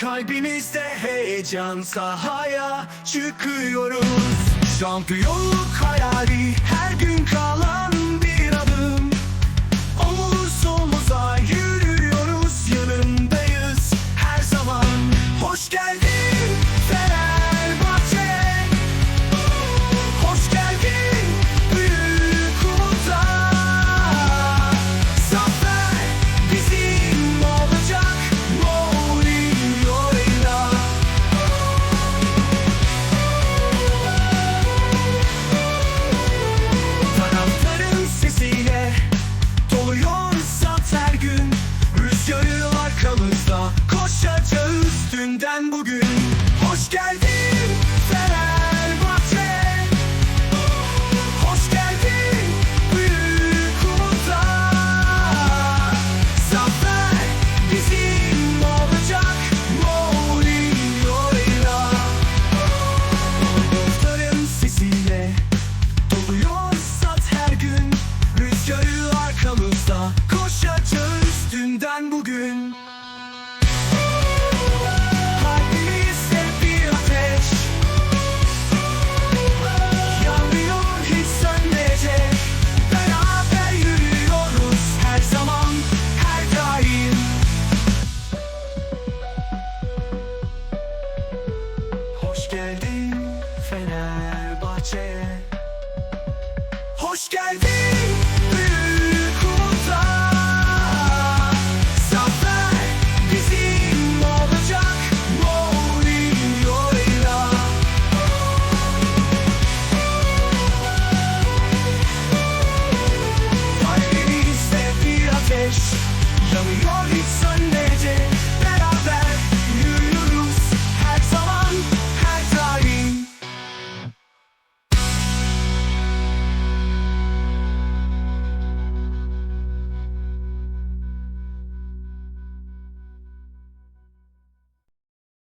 Kalbimizde heyecan sahaya çıkıyoruz. Şampiyonluk hayali her gün kalan Hoş geldin Fenerbahçe'ye Hoş geldin.